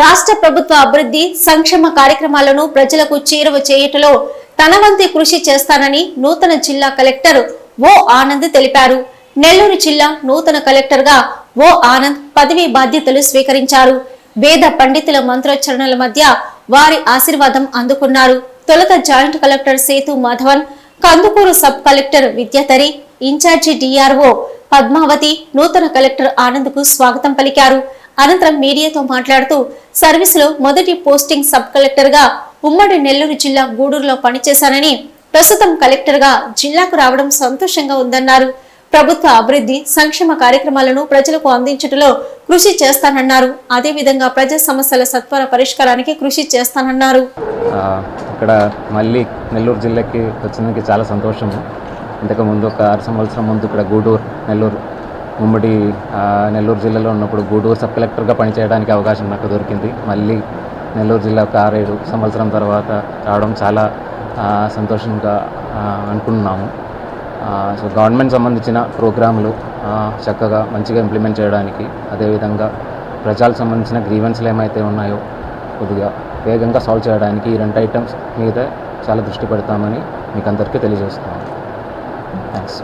రాష్ట్ర ప్రభుత్వ అభివృద్ధి సంక్షేమ కార్యక్రమాలను ప్రజలకు చేరువ చేయుటలో తన వంతు కృషి చేస్తానని నూతన జిల్లా కలెక్టర్ ఓ ఆనంద్ తెలిపారు. నెల్లూరు జిల్లా నూతన కలెక్టర్గా ఓ ఆనంద్ పదవి బాధ్యతలు స్వీకరించారు. వేద పండితుల మంత్రోచ్చరణల మధ్య వారి ఆశీర్వాదం అందుకున్నారు. తొలుత joint collector Sethu Madhavan Kandukur sub collector Vidyadhari incharge DRO Padmavathi నూతన కలెక్టర్ ఆనంద్కు స్వాగతం పలికారు. అనంతరం మీడియాతో మాట్లాడుతూ సర్వీసులో మొదటి పోస్టింగ్ సబ్ కలెక్టర్గా ఉమ్మడి నెల్లూరు జిల్లా గూడూరులో పనిచేశానని ప్రస్తుతం కలెక్టర్గా జిల్లాకు రావడం సంతోషంగా ఉందన్నారు. ప్రభుత్వ అభివృద్ధి సంక్షేమ కార్యక్రమాలను ప్రజలకు అందించడంలో కృషి చేస్తానన్నారు. అదేవిధంగా ప్రజా సమస్యల సత్వర పరిష్కారానికి కృషి చేస్తానన్నారు. ఇక్కడ మళ్ళీ నెల్లూరు జిల్లాకి వచ్చినందుకు చాలా సంతోషము. ఇంతకు ముందు ఒక ఆరు సంవత్సరం ముందు ఇక్కడ గూడూరు నెల్లూరు ఉమ్మడి నెల్లూరు జిల్లాలో ఉన్నప్పుడు గూడూరు సబ్ కలెక్టర్గా పనిచేయడానికి అవకాశం నాకు దొరికింది. మళ్ళీ నెల్లూరు జిల్లా ఒక ఆరేడు సంవత్సరం తర్వాత రావడం చాలా సంతోషంగా అనుకుంటున్నాము సో గవర్నమెంట్ సంబంధించిన ప్రోగ్రాములు చక్కగా మంచిగా ఇంప్లిమెంట్ చేయడానికి అదేవిధంగా ప్రజలకు సంబంధించిన గ్రీవెన్స్లు ఏమైతే ఉన్నాయో కొద్దిగా వేగంగా సాల్వ్ చేయడానికి ఈ రెండు ఐటమ్స్ మీద చాలా దృష్టి పెడతామని మీకు అందరికీ తెలియజేస్తున్నాను. థ్యాంక్స్